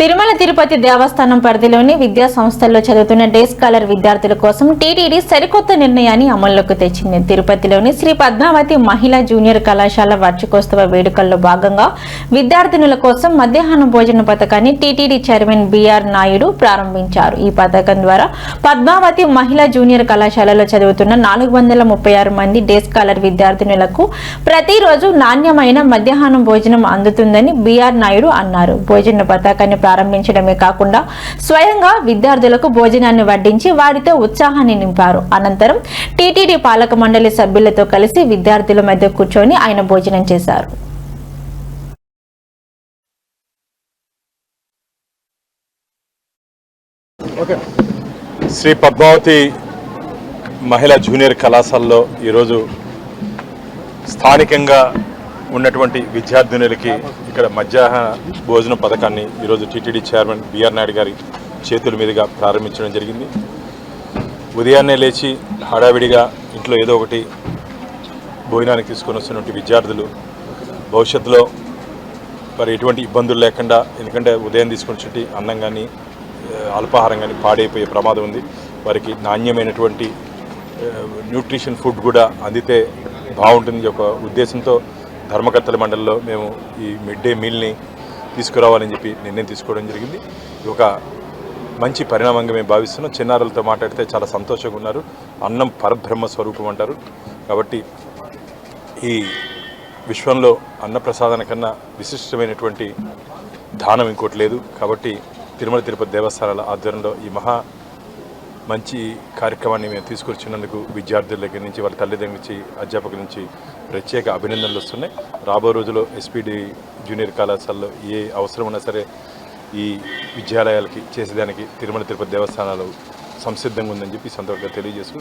తిరుమల తిరుపతి దేవస్థానం పరిధిలోని విద్యా సంస్థల్లో చదువుతున్న డే స్కాలర్ విద్యార్థుల కోసం టీటీడీ సరికొత్త నిర్ణయాన్ని అమల్లోకి తెచ్చింది. తిరుపతిలోని శ్రీ పద్మావతి మహిళా జూనియర్ కళాశాల వార్షికోత్సవ వేడుకల్లో భాగంగా విద్యార్థినుల కోసం మధ్యాహ్న భోజన పథకాన్ని టీటీడీ చైర్మన్ బీఆర్ నాయుడు ప్రారంభించారు. ఈ పథకం ద్వారా పద్మావతి మహిళా జూనియర్ కళాశాలలో చదువుతున్న నాలుగు వందల ముప్పై ఆరు మంది డే స్కాలర్ విద్యార్థినులకు ప్రతిరోజు నాణ్యమైన మధ్యాహ్నం భోజనం అందుతుందని బీఆర్ నాయుడు అన్నారు. భోజన పథకాన్ని ప్రారంభించడమే కాకుండా స్వయంగా విద్యార్థులకు భోజనాన్ని వడ్డించి వారితో ఉత్సాహాన్ని నింపారు. అనంతరం టీటీడీ పాలక మండలి సభ్యులతో కలిసి విద్యార్థుల మధ్య కూర్చొని ఆయన భోజనం చేశారు. శ్రీ పద్మావతి మహిళా జూనియర్ కళాశాలలో ఈరోజు స్థానికంగా ఉన్నటువంటి విద్యార్థినులకి ఇక్కడ మధ్యాహ్న భోజన పథకాన్ని ఈరోజు టీటీడీ చైర్మన్ బిఆర్ నాయుడు గారి చేతుల మీదుగా ప్రారంభించడం జరిగింది. ఉదయాన్నే లేచి హడావిడిగా ఇంట్లో ఏదో ఒకటి భోజనానికి తీసుకొని వస్తున్నటువంటి విద్యార్థులు భవిష్యత్తులో మరి ఎటువంటి ఇబ్బందులు లేకుండా ఎందుకంటే ఉదయం తీసుకొని అన్నం కానీ అల్పాహారం కానీ పాడైపోయే ప్రమాదం ఉంది. వారికి నాణ్యమైనటువంటి న్యూట్రిషన్ ఫుడ్ కూడా అందితే బాగుంటుంది. ఒక ఉద్దేశంతో ధర్మకర్తల మండలిలో మేము ఈ మిడ్ డే మీల్ని తీసుకురావాలని చెప్పి నిర్ణయం తీసుకోవడం జరిగింది. ఇది ఒక మంచి పరిణామంగా మేము భావిస్తున్నాం. చిన్నారులతో మాట్లాడితే చాలా సంతోషంగా ఉన్నారు. అన్నం పరబ్రహ్మ స్వరూపం అంటారు. కాబట్టి ఈ విశ్వంలో అన్నప్రసాదన కన్నా విశిష్టమైనటువంటి దానం ఇంకోటి లేదు. కాబట్టి తిరుమల తిరుపతి దేవస్థానాల ఆధ్వర్యంలో ఈ మహా మంచి కార్యక్రమాన్ని మేము తీసుకొచ్చినందుకు విద్యార్థుల దగ్గర నుంచి వాళ్ళ తల్లిదండ్రుల నుంచి అధ్యాపకుల నుంచి ప్రత్యేక అభినందనలు వస్తున్నాయి. రాబో రోజుల్లో ఎస్పీడి జూనియర్ కళాశాలలో ఏ అవసరం ఉన్నా సరే ఈ విద్యాలయాలకి చేసేదానికి తిరుమల తిరుపతి దేవస్థానాలు సంసిద్ధంగా ఉందని చెప్పి సందర్భంగా తెలియజేస్తూ